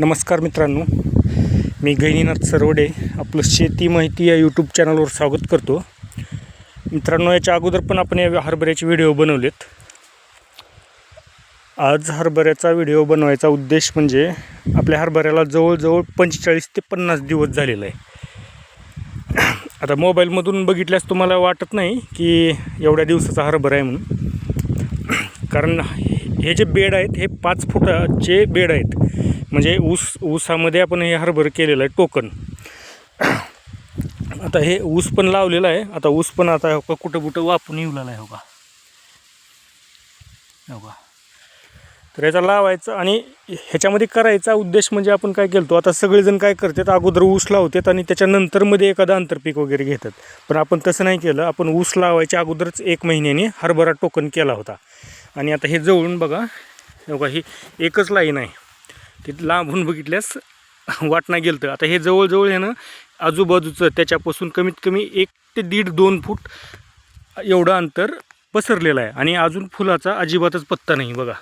नमस्कार मित्रांनो मी गहिनीनाथ सरवडे आपलं शेती माहिती या यूट्यूब चॅनलवर स्वागत करतो. मित्रांनो याच्या अगोदर पण आपण या हरभऱ्याचे व्हिडिओ बनवलेत. आज हरभऱ्याचा व्हिडिओ बनवायचा उद्देश म्हणजे आपल्या हरभऱ्याला जवळजवळ पंचेचाळीस ते पन्नास दिवस झालेला आहे. आता मोबाईलमधून बघितल्यास तुम्हाला वाटत नाही की एवढ्या दिवसाचा हरभरा आहे म्हणून. कारण हे जे बेड आहेत हे पाच फुटाचे बेड आहेत. म्हणजे ऊस ऊसामध्ये आपण हे हरभर केलेलं आहे टोकन. आता हे ऊस पण लावलेलं आहे आता ऊस पण आता हो का कुठं कुठं वापून येऊ लागला आहे हो का? हो का? तर याचा लावायचा आणि ह्याच्यामध्ये करायचा उद्देश म्हणजे आपण काय केलतो आता सगळेजण काय करतात अगोदर ऊस लावतात आणि त्याच्यानंतरमध्ये एखादं आंतरपीक वगैरे घेतात. पण आपण तसं नाही केलं आपण ऊस लावायच्या अगोदरच एक महिन्याने हरभरा टोकन केला होता. आणि आता हे जवळून बघा हो का ही एकच लाईन आहे. तिथं लांबून बघितल्यास वाटणं गेलं तर आता हे जवळजवळ आहे ना आजूबाजूचं त्याच्यापासून कमीत कमी एक ते दीड दोन फूट एवढं अंतर पसरलेलं आहे. आणि अजून फुलाचा अजिबातच पत्ता नाही बघा.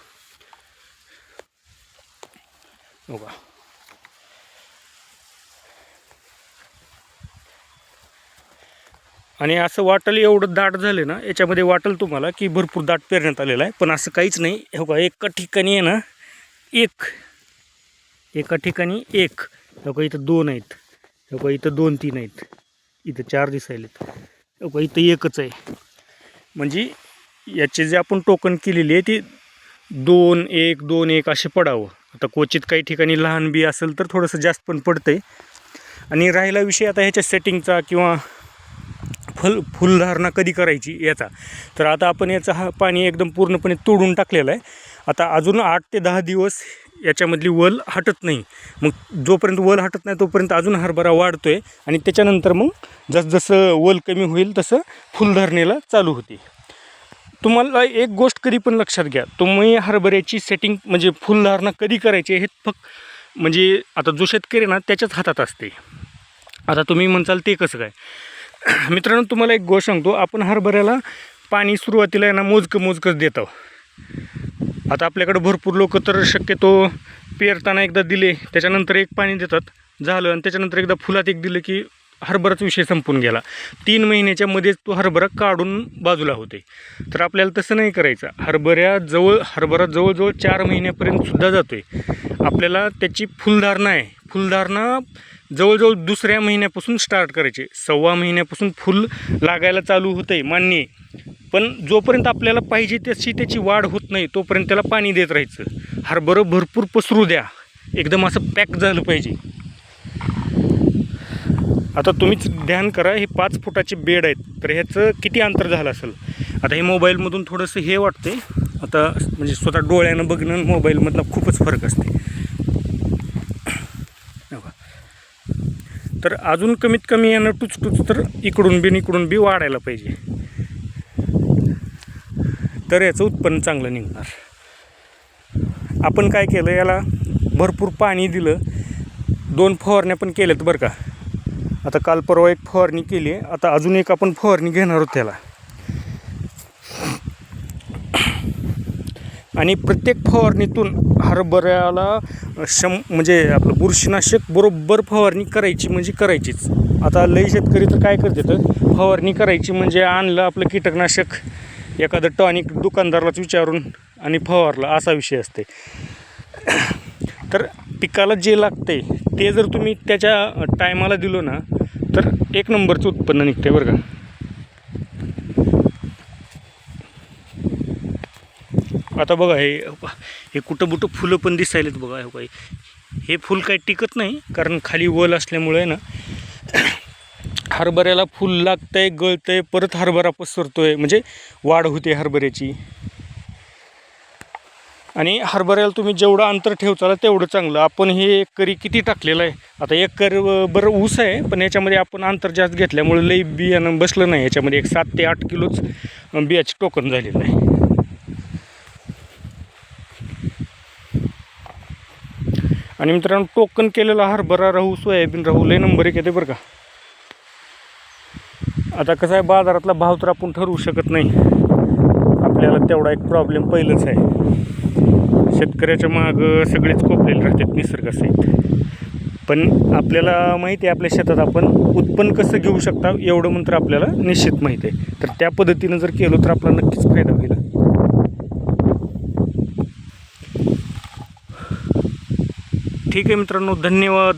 बघा. आणि असं वाटल एवढं दाट झालं ना याच्यामध्ये वाटल तुम्हाला की भरपूर दाट पेरण्यात आलेलं आहे. पण असं काहीच नाही. हो का एका ठिकाणी आहे ना एक एका ठिकाणी एक. लोक इथं दोन आहेत. लोक इथं दोन तीन आहेत. इथं चार दिसायलेत. लोक इथं एकच आहे. म्हणजे याचे जे आपण टोकन केलेली आहे ती दोन एक दोन एक असे पडावं. आता क्वचित काही ठिकाणी लहान बी असेल तर थोडंसं जास्त पण पडतं आहे आणि राहिला विषय आता ह्याच्या सेटिंगचा किंवा फल फुलधारणा कधी करायची याचा. तर आता आपण याचा हा पाणी एकदम पूर्णपणे तोडून टाकलेला आहे. आता अजून आठ ते दहा दिवस याच्यामधली वल हटत नाही. मग जोपर्यंत वल हटत नाही तोपर्यंत अजून हरभरा वाढतो आहे आणि त्याच्यानंतर मग जसजसं वल कमी होईल तसं फुलधारणेला चालू होते. तुम्हाला एक गोष्ट कधी पण लक्षात घ्या. तुम्ही हरभऱ्याची सेटिंग म्हणजे फुलधारणा कधी करायची हे फक्त म्हणजे आता जो शेतकरी आहे ना त्याच्याच हातात असते. आता तुम्ही म्हणसाल ते कसं काय? मित्रांनो तुम्हाला एक गोष्ट सांगतो. आपण हरभऱ्याला पाणी सुरुवातीला यांना ना मोजकं मोजकंच देतो आता आपल्याकडे भरपूर लोक तर शक्यतो पेरताना एकदा दिले त्याच्यानंतर एक पाणी देतात झालं आणि त्याच्यानंतर एकदा फुलात एक दिलं की हरभराच विषय संपून गेला. तीन महिन्याच्या मध्येच तो हरभरा काढून बाजूला होते. तर आपल्याला तसं नाही करायचं. हरभऱ्याजवळ हरभरा जवळजवळ चार महिन्यापर्यंत सुद्धा जातो आहे आपल्याला त्याची फुलधारणा आहे. फुलधारणा जवळजवळ दुसऱ्या महिन्यापासून स्टार्ट करायचे. सव्वा महिन्यापासून फुल लागायला चालू होतं आहे. मान्य पण जोपर्यंत आपल्याला पाहिजे तशी त्याची वाढ होत नाही तोपर्यंत त्याला पाणी देत राहायचं. हरभरं भरपूर पसरू द्या. एकदम असं पॅक झालं पाहिजे. आता तुम्हीच ध्यान करा हे पाच फुटाचे बेड आहेत. तर ह्याचं किती अंतर झालं असेल? आता हे मोबाईलमधून थोडंसं हे वाटते आता म्हणजे स्वतः डोळ्यानं बघणं मोबाईलमधला खूपच फरक असते. तर अजून कमीत कमी यानं टुचटुच तर इकडून बी इकडून बी वाढायला पाहिजे. तर याचं उत्पन्न चांगलं निघणार. आपण काय केलं याला भरपूर पाणी दिलं. दोन फवारण्या पण केल्यात बरं का. आता काल परवा एक फवारणी केली आता अजून एक आपण फवारणी घेणार आहोत त्याला. आणि प्रत्येक फवारणीतून हरभऱ्याला शं म्हणजे आपलं बुरशीनाशक बरोबर फवारणी करायची म्हणजे करायचीच. आता लई शेतकरी तर काय करतात फवारणी करायची म्हणजे आणलं आपलं कीटकनाशक एखादं टॉनिक दुकानदारालाच विचारून आणि फवारलं असा विषय असते. तर पिकाला जे लागते ते जर तुम्ही त्याच्या टायमाला दिलो ना तर एक नंबरचं उत्पन्न निघते बरं का. आता बघा हे हे कुठं बुटं फुलं पण दिसायलेत बघा हे काही हे फुल काही टिकत नाही कारण खाली वल असल्यामुळे ना हरभऱ्याला फुल लागतंय गळतंय परत हरभरा पसरतोय. म्हणजे वाढ होते हरभऱ्याची. आणि हरभऱ्याला तुम्ही जेवढं अंतर ठेवचाल तेवढं चांगलं. आपण हे एकरी किती टाकलेलं आहे? आता एकर बरं ऊस आहे पण याच्यामध्ये आपण अंतर जास्त घेतल्यामुळे लई बियाणं बसलं नाही. याच्यामध्ये एक सात ते आठ किलोच बियाचे टोकन झालेलं आहे. आणि मित्रांनो टोकन केलेला हरभरा राहू सोयाबीन राहू लय नंबर एक येते बरं का. आता कसं आहे बाजारातला भाव तर आपण ठरवू शकत नाही. आपल्याला तेवढा एक प्रॉब्लेम पहिलंच आहे. शेतकऱ्याच्या मागं सगळेच कोपलेले राहतात निसर्गासहित. पण आपल्याला माहिती आहे आपल्या शेतात आपण उत्पन्न कसं घेऊ शकता एवढं मंत्र आपल्याला निश्चित माहिती आहे. तर त्या पद्धतीनं जर केलं तर आपला नक्कीच फायदा होईल. ठीक आहे मित्रांनो धन्यवाद.